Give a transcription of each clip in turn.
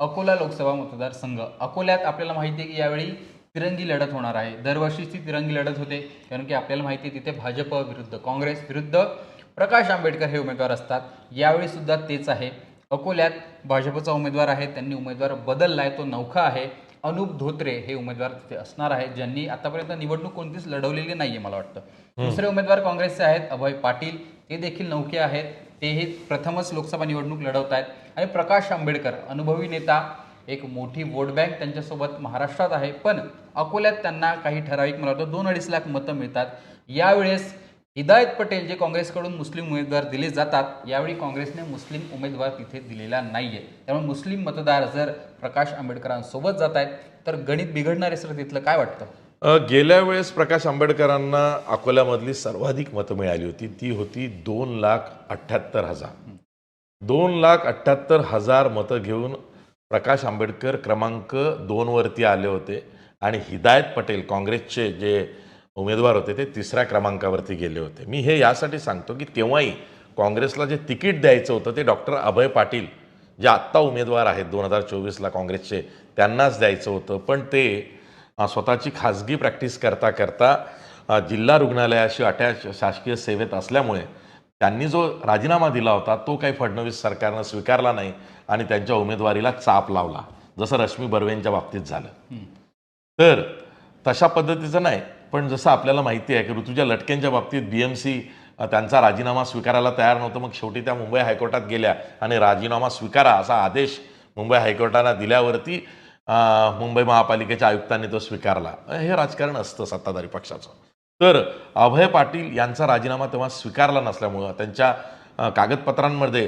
अकोला लोकसभा मतदारसंघ. अकोल्यात आपल्याला माहिती आहे की यावेळी तिरंगी लढत होणार आहे. दरवर्षीच ती तिरंगी लढत होते कारण की आपल्याला माहिती आहे तिथे भाजप विरुद्ध काँग्रेस विरुद्ध प्रकाश आंबेडकर हे उमेदवार असतात. यावेळी सुद्धा तेच आहे. अकोल्यात भाजपचा उमेदवार आहे त्यांनी उमेदवार बदलला आहे तो नौखा आहे. अनुप धोत्रे हे उमेदवार तिथे असणार आहेत ज्यांनी आतापर्यंत निवडणूक कोणतीच लढवलेली नाहीये मला वाटतं. दुसरे उमेदवार काँग्रेसचे आहेत अभय पाटील. ते देखील नौके आहेत. तेही प्रथमच लोकसभा निवडणूक लढवत आहेत आणि प्रकाश आंबेडकर अनुभवी नेता एक मोठी वोट बँक त्यांच्यासोबत महाराष्ट्रात आहे. पण अकोल्यात त्यांना काही ठराविक मला वाटतं दोन अडीच लाख मतं मिळतात. यावेळेस हिदायत पटेल जे काँग्रेसकडून मुस्लिम उमेदवार दिले जातात यावेळी काँग्रेसने मुस्लिम उमेदवार तिथे दिलेला नाही आहे त्यामुळे मुस्लिम मतदार जर प्रकाश आंबेडकरांसोबत जात आहेत तर गणित बिघडणार आहे सर तिथलं काय वाटतं? गेल्या वेळेस प्रकाश आंबेडकरांना अकोल्यामधली सर्वाधिक मतं मिळाली होती. ती होती दोन लाख अठ्ठ्याहत्तर हजार. दोन लाख अठ्ठ्याहत्तर हजार मतं घेऊन प्रकाश आंबेडकर क्रमांक दोनवरती आले होते आणि हिदायत पटेल काँग्रेसचे जे उमेदवार होते ते तिसऱ्या क्रमांकावरती गेले होते. मी हे यासाठी सांगतो की तेव्हाही काँग्रेसला जे तिकीट द्यायचं होतं ते डॉक्टर अभय पाटील जे आत्ता उमेदवार आहेत दोन हजार चोवीसला काँग्रेसचे त्यांनाच द्यायचं होतं. पण ते स्वतःची खाजगी प्रॅक्टिस करता करता जिल्हा रुग्णालयाशी अटॅच शासकीय सेवेत असल्यामुळे त्यांनी जो राजीनामा दिला होता तो काही फडणवीस सरकारनं स्वीकारला नाही आणि त्यांच्या उमेदवारीला चाप लावला जसं रश्मी बर्वेंच्या बाबतीत झालं. तर तशा पद्धतीचं नाही पण जसं आपल्याला माहिती आहे की ऋतुजा लटकेंच्या बाबतीत बी एम सी त्यांचा राजीनामा स्वीकारायला तयार नव्हतं मग शेवटी त्या मुंबई हायकोर्टात गेल्या आणि राजीनामा स्वीकारा असा आदेश मुंबई हायकोर्टानं दिल्यावरती मुंबई महापालिकेच्या आयुक्तांनी तो स्वीकारला. हे राजकारण असतं सत्ताधारी पक्षाचं. तर अभय पाटील यांचा राजीनामा तेव्हा स्वीकारला नसल्यामुळं त्यांच्या कागदपत्रांमध्ये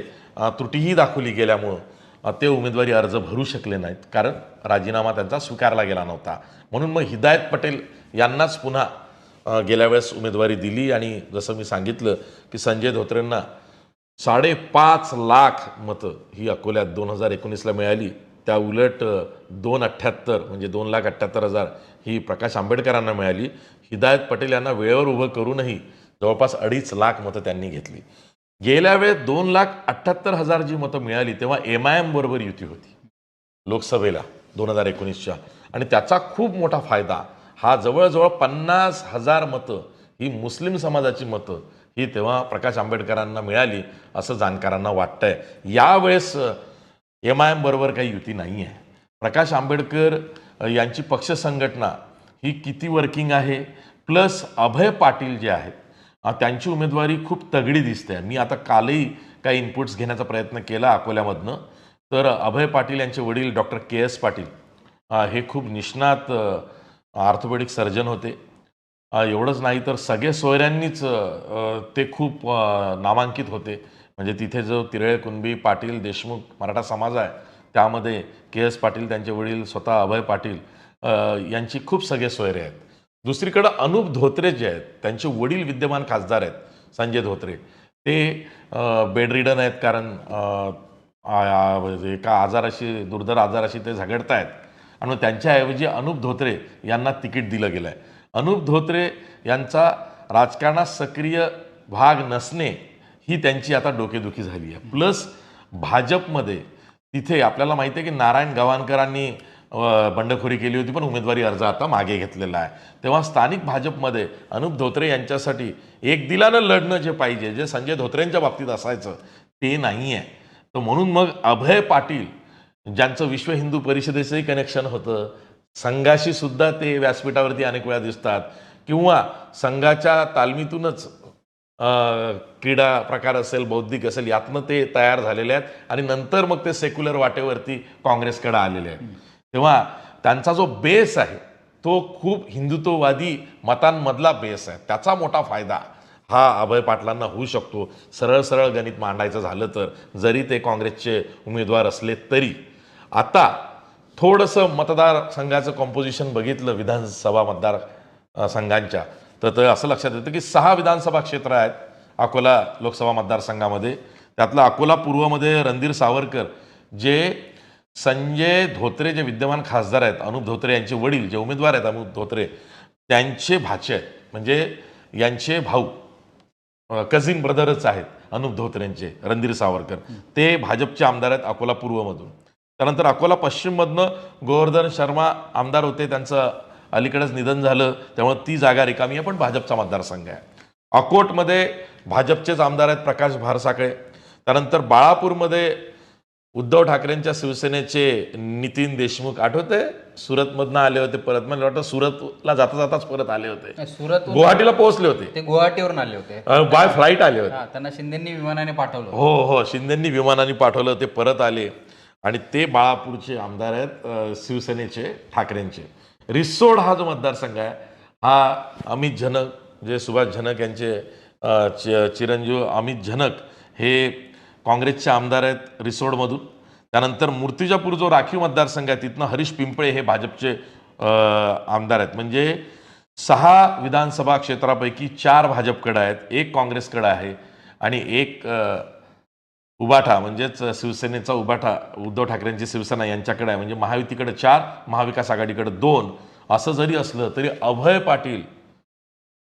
त्रुटीही दाखवली गेल्यामुळं ते उमेदवारी अर्ज भरू शकले नाहीत. कारण राजीनामा त्यांचा स्वीकारला गेला नव्हता. म्हणून मग हिदायत पटेल यांनाच पुन्हा गेल्या वेळेस उमेदवारी दिली आणि जसं मी सांगितलं की संजय धोत्रेंना साडेपाच लाख मतं ही अकोल्यात दोन हजार एकोणीसला मिळाली. त्या उलट दोन अठ्ठ्याहत्तर म्हणजे दोन लाख अठ्ठ्याहत्तर हजार ही प्रकाश आंबेडकरांना मिळाली. हिदायत पटेल यांना वेळेवर उभं करूनही जवळपास अडीच लाख मतं त्यांनी घेतली. गेल्या वेळेस दोन लाख अठ्ठ्याहत्तर हजार जी मतं मिळाली तेव्हा एम आय एम बरोबर युती होती. लोकसभेला दोन हजार एकोणीसच्या. आणि त्याचा खूप मोठा फायदा हा जवळजवळ पन्नास हजार मतं ही मुस्लिम समाजाची मतं ही तेव्हा प्रकाश आंबेडकरांना मिळाली असं जाणकारांना वाटतंय. यावेळेस एम आय एमबरोबर काही युती नाही आहे प्रकाश आंबेडकर यांची पक्ष संघटना ही किती वर्किंग आहे प्लस अभय पाटील जे आहेत त्यांची उमेदवारी खूप तगडी दिसते. मी आता कालही काही इनपुट्स घेण्याचा प्रयत्न केला अकोल्यामधनं. तर अभय पाटील यांचे वडील डॉक्टर के एस पाटील हे खूप निष्णात ऑर्थोपेडिक सर्जन होते. एवढंच नाही तर सगळे सोयऱ्यांनीच ते खूप नामांकित होते. म्हणजे तिथे जो तिरळे कुणबी पाटील देशमुख मराठा समाज आहे त्यामध्ये के एस पाटील त्यांचे वडील स्वतः अभय पाटील यांची खूप सगळे सोयरे आहेत. दुसरीकडं अनुप धोत्रे जे आहेत त्यांचे वडील विद्यमान खासदार आहेत संजय धोत्रे. ते बेडरिडन आहेत कारण म्हणजे एका आजाराशी दुर्धर आजाराशी ते झगडत आहेत आणि त्यांच्याऐवजी अनुप धोत्रे यांना तिकीट दिलं गेलं आहे अनुप धोत्रे यांचा राजकारणात सक्रिय भाग नसणे ही त्यांची आता डोकेदुखी झाली आहे. प्लस भाजपमध्ये तिथे आपल्याला माहिती आहे की नारायण गवाणकरांनी बंडखोरी केली होती पण उमेदवारी अर्ज आता मागे घेतलेला आहे. तेव्हा स्थानिक भाजपमध्ये अनुप धोत्रे यांच्यासाठी एक दिलानं लढणं जे पाहिजे जे संजय धोत्रेंच्या बाबतीत असायचं ते नाही आहे तर म्हणून मग अभय पाटील ज्यांचं विश्व हिंदू परिषदेचंही कनेक्शन होतं संघाशी सुद्धा ते व्यासपीठावरती अनेक वेळा दिसतात किंवा संघाच्या तालमीतूनच क्रीडा प्रकार असेल बौद्धिक असेल यातनं ते तयार झालेले आहेत. आणि नंतर मग ते सेक्युलर वाटेवरती काँग्रेसकडे आलेले आहेत. तेव्हा त्यांचा जो बेस आहे तो खूप हिंदुत्ववादी मतांमधला बेस आहे. त्याचा मोठा फायदा हा अभय पाटलांना होऊ शकतो. सरळ सरळ गणित मांडायचं झालं तर जरी ते काँग्रेसचे उमेदवार असले तरी. आता थोडंसं मतदारसंघाचं कॉम्पोजिशन बघितलं विधानसभा मतदार संघांच्या तर ते असं लक्षात येतं की सहा विधानसभा क्षेत्र आहेत अकोला लोकसभा मतदारसंघामध्ये. त्यातलं अकोला पूर्वमध्ये रणधीर सावरकर जे संजय धोत्रे जे विद्यमान खासदार आहेत अनुप धोत्रे यांचे वडील जे उमेदवार आहेत अनुप धोत्रे त्यांचे भाचे आहेत. म्हणजे यांचे भाऊ कझिन ब्रदरच आहेत अनुप धोत्रेंचे रणधीर सावरकर. ते भाजपचे आमदार आहेत अकोला पूर्वमधून. त्यानंतर अकोला पश्चिममधनं गोवर्धन शर्मा आमदार होते त्यांचं अलीकडेच निधन झालं त्यामुळे ती जागा रिकामी आहे पण भाजपचा मतदारसंघ आहे. अकोटमध्ये भाजपचेच आमदार आहेत प्रकाश भारसाकळे त्यानंतर बाळापूरमध्ये उद्धव ठाकरेंच्या शिवसेनेचे नितीन देशमुख आठवते सुरतमधनं आले होते परत मला वाटतं सुरतला जाता जाताच परत आले होते. सुरत गुवाहाटीला पोहोचले होते. ते गुवाहाटीवरून आले होते. बाय फ्लाईट आले होते. त्यांना शिंदेनी विमानाने पाठवलं हो हो शिंदेंनी विमानाने पाठवलं ते परत आले. आणि ते बाळापूरचे आमदार आहेत शिवसेनेचे ठाकरेंचे. रिसोड हा जो मतदारसंघ आहे हा अमित झनक जे सुभाष झनक यांचे चि- चिरंजीव अमित झनक हे काँग्रेसचे आमदार आहेत रिसोडमधून. त्यानंतर मूर्तिजापूर जो राखीव मतदारसंघ आहे तिथनं हरीश पिंपळे हे भाजपचे आमदार आहेत. म्हणजे सहा विधानसभा क्षेत्रापैकी चार भाजपकडं आहेत एक काँग्रेसकडं आहे आणि एक उबाठा म्हणजेच शिवसेनेचा उबाठा उद्धव ठाकरेंची शिवसेना यांच्याकडे आहे. म्हणजे महायुतीकडे चार महाविकास आघाडीकडे दोन. असं जरी असलं तरी अभय पाटील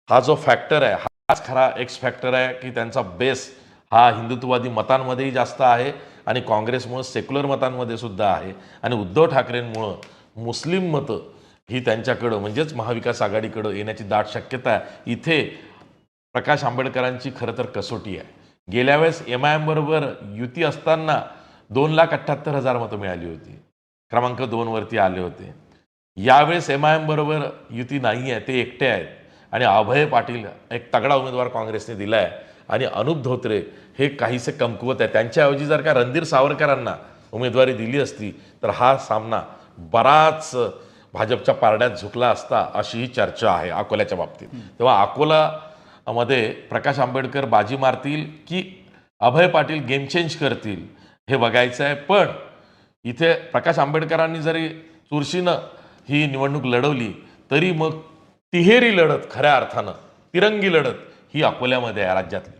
हा जो फॅक्टर आहे हाच खरा एक्स फॅक्टर आहे की त्यांचा बेस हा हिंदुत्ववादी मतांमध्येही जास्त आहे आणि काँग्रेसमुळं सेक्युलर मतांमध्ये सुद्धा आहे. आणि उद्धव ठाकरेंमुळं मुस्लिम मतं ही त्यांच्याकडं म्हणजेच महाविकास आघाडीकडं येण्याची दाट शक्यता आहे. इथे प्रकाश आंबेडकरांची खरं तर कसोटी आहे. गेल्या वेळेस एम आय एम बरोबर युती असताना दोन लाख अठ्ठ्याहत्तर हजार मतं मिळाली होती. क्रमांक दोनवरती आले होते. यावेळेस एम आय एम बरोबर युती नाही आहे ते एकटे आहेत. आणि अभय पाटील एक तगडा उमेदवार काँग्रेसने दिला आहे आणि अनुप धोत्रे हे काहीसे कमकुवत आहे त्यांच्याऐवजी जर का रणधीर सावरकरांना उमेदवारी दिली असती तर हा सामना बराच भाजपच्या पारड्यात झुकला असता अशी ही चर्चा आहे अकोल्याच्या बाबतीत. तेव्हा मध्ये प्रकाश आंबेडकर बाजी मारतील की अभय पाटील गेम चेंज करतील हे बघायचं आहे. पण इथे प्रकाश आंबेडकरांनी जरी चुरशीनं ही निवडणूक लढवली तरी मग तिहेरी लढत खऱ्या अर्थानं तिरंगी लढत ही अकोल्यामध्ये आहे राज्यातली.